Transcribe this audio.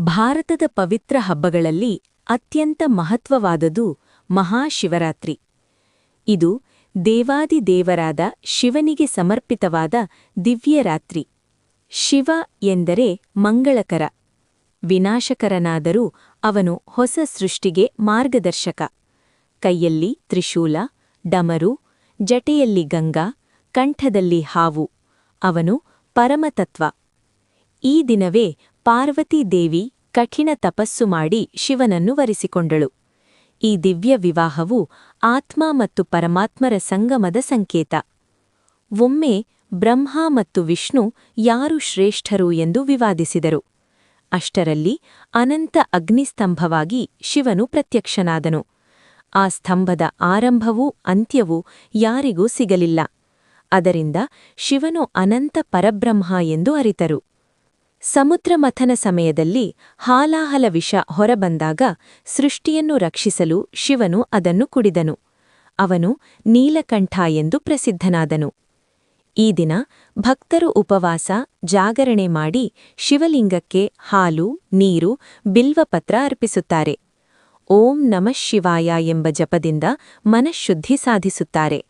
ಭಾರತದ ಪವಿತ್ರ ಹಬ್ಬಗಳಲ್ಲಿ ಅತ್ಯಂತ ಮಹತ್ವವಾದದು ಮಹಾಶಿವರಾತ್ರಿ. ಇದು ದೇವಾದಿದೇವರಾದ ಶಿವನಿಗೆ ಸಮರ್ಪಿತವಾದ ದಿವ್ಯರಾತ್ರಿ. ಶಿವ ಎಂದರೆ ಮಂಗಳಕರ. ವಿನಾಶಕರನಾದರೂ ಅವನು ಹೊಸ ಸೃಷ್ಟಿಗೆ ಮಾರ್ಗದರ್ಶಕ. ಕೈಯಲ್ಲಿ ತ್ರಿಶೂಲ, ಡಮರು, ಜಟೆಯಲ್ಲಿ ಗಂಗಾ, ಕಂಠದಲ್ಲಿ ಹಾವು. ಅವನು ಪರಮತತ್ವ. ಈ ದಿನವೇ ಪಾರ್ವತಿ ದೇವಿ ಕಠಿಣ ತಪಸ್ಸು ಮಾಡಿ ಶಿವನನ್ನು ವರಿಸಿಕೊಂಡಳು. ಈ ದಿವ್ಯ ವಿವಾಹವು ಆತ್ಮ ಮತ್ತು ಪರಮಾತ್ಮರ ಸಂಗಮದ ಸಂಕೇತ. ಒಮ್ಮೆ ಬ್ರಹ್ಮ ಮತ್ತು ವಿಷ್ಣು ಯಾರು ಶ್ರೇಷ್ಠರು ಎಂದು ವಿವಾದಿಸಿದರು. ಅಷ್ಟರಲ್ಲಿ ಅನಂತ ಅಗ್ನಿಸ್ತಂಭವಾಗಿ ಶಿವನು ಪ್ರತ್ಯಕ್ಷನಾದನು. ಆ ಸ್ತಂಭದ ಆರಂಭವೂ ಅಂತ್ಯವೂ ಯಾರಿಗೂ ಸಿಗಲಿಲ್ಲ. ಅದರಿಂದ ಶಿವನು ಅನಂತ ಪರಬ್ರಹ್ಮ ಎಂದು ಅರಿತರು. ಸಮುದ್ರ ಮಥನ ಸಮಯದಲ್ಲಿ ಹಾಲಾಹಲ ವಿಷ ಹೊರಬಂದಾಗ ಸೃಷ್ಟಿಯನ್ನು ರಕ್ಷಿಸಲು ಶಿವನು ಅದನ್ನು ಕುಡಿದನು. ಅವನು ನೀಲಕಂಠ ಎಂದು ಪ್ರಸಿದ್ಧನಾದನು. ಈ ದಿನ ಭಕ್ತರು ಉಪವಾಸ, ಜಾಗರಣೆ ಮಾಡಿ ಶಿವಲಿಂಗಕ್ಕೆ ಹಾಲು, ನೀರು, ಬಿಲ್ವಪತ್ರ ಅರ್ಪಿಸುತ್ತಾರೆ. ಓಂ ನಮಃ ಶಿವಾಯ ಎಂಬ ಜಪದಿಂದ ಮನಃಶುದ್ಧಿ ಸಾಧಿಸುತ್ತಾರೆ.